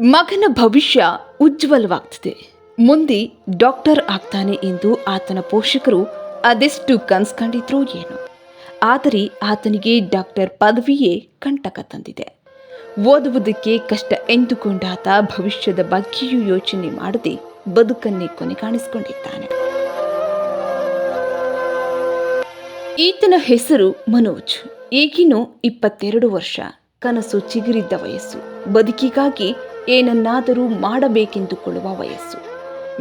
ಮಗನ ಭವಿಷ್ಯ ಉಜ್ವಲವಾಗ್ತಿದೆ. ಮುಂದೆ ಡಾಕ್ಟರ್ ಆಗ್ತಾನೆ ಎಂದು ಆತನ ಪೋಷಕರು ಅದೆಷ್ಟು ಕನ್ಸ್ಕೊಂಡಿದ್ರೋ ಏನು. ಆದರೆ ಆತನಿಗೆ ಡಾಕ್ಟರ್ ಪದವಿಯೇ ಕಂಟಕ ತಂದಿದೆ. ಓದುವುದಕ್ಕೆ ಕಷ್ಟ ಎಂದುಕೊಂಡಾತ ಭವಿಷ್ಯದ ಬಗ್ಗೆಯೂ ಯೋಚನೆ ಮಾಡದೆ ಬದುಕನ್ನೇ ಕೊನೆ ಕಾಣಿಸಿಕೊಂಡಿದ್ದಾನೆ. ಈತನ ಹೆಸರು ಮನೋಜ್. ಈಗಿನೂ ಇಪ್ಪತ್ತೆರಡು ವರ್ಷ. ಕನಸು ಚಿಗುರಿದ್ದ ವಯಸ್ಸು. ಬದುಕಿಗಾಗಿ ಏನನ್ನಾದರೂ ಮಾಡಬೇಕೆಂದುಕೊಳ್ಳುವ ವಯಸ್ಸು.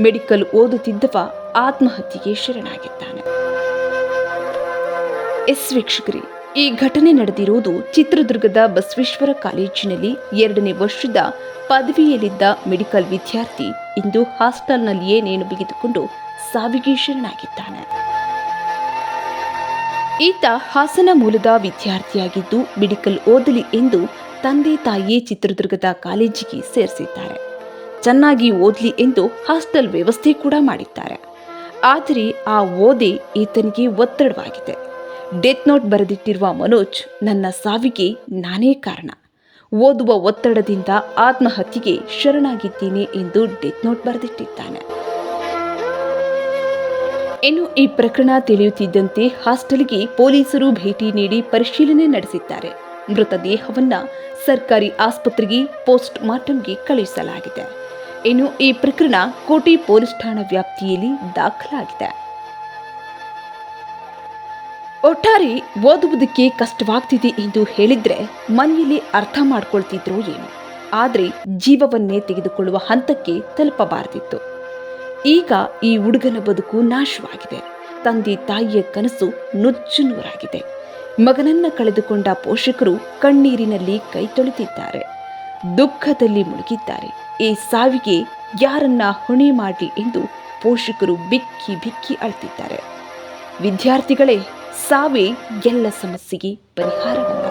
ಮೆಡಿಕಲ್ ಓದುತ್ತಿದ್ದವ ಆತ್ಮಹತ್ಯೆಗೆ ಶರಣಾಗಿದ್ದಾನೆ. ಎಸ್ ವೀಕ್ಷಕರೇ, ಈ ಘಟನೆ ನಡೆದಿರುವುದು ಚಿತ್ರದುರ್ಗದ ಬಸವೇಶ್ವರ ಕಾಲೇಜಿನಲ್ಲಿ ಎರಡನೇ ವರ್ಷದ ಪದವಿಯಲ್ಲಿದ್ದ ಮೆಡಿಕಲ್ ವಿದ್ಯಾರ್ಥಿ ಇಂದು ಹಾಸ್ಟೆಲ್ನಲ್ಲಿಯೇ ನೇಣು ಬಿಗಿದುಕೊಂಡು ಸಾವಿಗೆ ಶರಣಾಗಿದ್ದಾನೆ. ಈತ ಹಾಸನ ಮೂಲದ ವಿದ್ಯಾರ್ಥಿಯಾಗಿದ್ದು ಮೆಡಿಕಲ್ ಓದಲಿ ಎಂದು ತಂದೆ ತಾಯಿ ಚಿತ್ರದುರ್ಗದ ಕಾಲೇಜಿಗೆ ಸೇರಿಸಿದ್ದಾರೆ. ಚೆನ್ನಾಗಿ ಓದಲಿ ಎಂದು ಹಾಸ್ಟೆಲ್ ವ್ಯವಸ್ಥೆ ಕೂಡ ಮಾಡಿದ್ದಾರೆ. ಆದರೆ ಆ ಓದಿ ಈತನಿಗೆ ಒತ್ತಡವಾಗಿದೆ. ಡೆತ್ ನೋಟ್ ಬರೆದಿಟ್ಟಿರುವ ಮನೋಜ್, ನನ್ನ ಸಾವಿಗೆ ನಾನೇ ಕಾರಣ. ಓದುವ ಒತ್ತಡದಿಂದ ಆತ್ಮಹತ್ಯೆಗೆ ಶರಣಾಗಿದ್ದೀನಿ ಎಂದು ಡೆತ್ ನೋಟ್ ಬರೆದಿಟ್ಟಿದ್ದಾನೆ. ಇನ್ನು ಈ ಪ್ರಕರಣ ತಿಳಿಯುತ್ತಿದ್ದಂತೆ ಹಾಸ್ಟೆಲ್ಗೆ ಪೊಲೀಸರು ಭೇಟಿ ನೀಡಿ ಪರಿಶೀಲನೆ ನಡೆಸಿದ್ದಾರೆ. ಮೃತದೇಹವನ್ನ ಸರ್ಕಾರಿ ಆಸ್ಪತ್ರೆಗೆ ಪೋಸ್ಟ್ ಮಾರ್ಟಂಗೆ ಕಳುಹಿಸಲಾಗಿದೆ. ಇನ್ನು ಈ ಪ್ರಕರಣ ಕೋಟಿ ಪೊಲೀಸ್ ಠಾಣಾ ವ್ಯಾಪ್ತಿಯಲ್ಲಿ ದಾಖಲಾಗಿದೆ. ಒಟ್ಟಾರೆ ಓದುವುದಕ್ಕೆ ಕಷ್ಟವಾಗ್ತಿದೆ ಎಂದು ಹೇಳಿದ್ರೆ ಮನೆಯಲ್ಲಿ ಅರ್ಥ ಮಾಡ್ಕೊಳ್ತಿದ್ರು ಏನು? ಆದರೆ ಜೀವವನ್ನೇ ತೆಗೆದುಕೊಳ್ಳುವ ಹಂತಕ್ಕೆ ತಲುಪಬಾರದಿತ್ತು. ಈಗ ಈ ಹುಡುಗನ ಬದುಕು ನಾಶವಾಗಿದೆ. ತಂದೆ ತಾಯಿಯ ಕನಸು ನುಚ್ಚು ನೂರಾಗಿದೆ ಮಗನನ್ನ ಕಳೆದುಕೊಂಡ ಪೋಷಕರು ಕಣ್ಣೀರಿನಲ್ಲಿ ಕೈ ತೊಳೆದಿದ್ದಾರೆ. ದುಃಖದಲ್ಲಿ ಮುಳುಗಿದ್ದಾರೆ. ಈ ಸಾವಿಗೆ ಯಾರನ್ನ ಹೊಣೆ ಮಾಡಿ ಎಂದು ಪೋಷಕರು ಬಿಕ್ಕಿ ಬಿಕ್ಕಿ ಅಳ್ತಿದ್ದಾರೆ. ವಿದ್ಯಾರ್ಥಿಗಳೇ, ಸಾವೇ ಎಲ್ಲ ಸಮಸ್ಯೆಗೆ ಪರಿಹಾರವಲ್ಲ.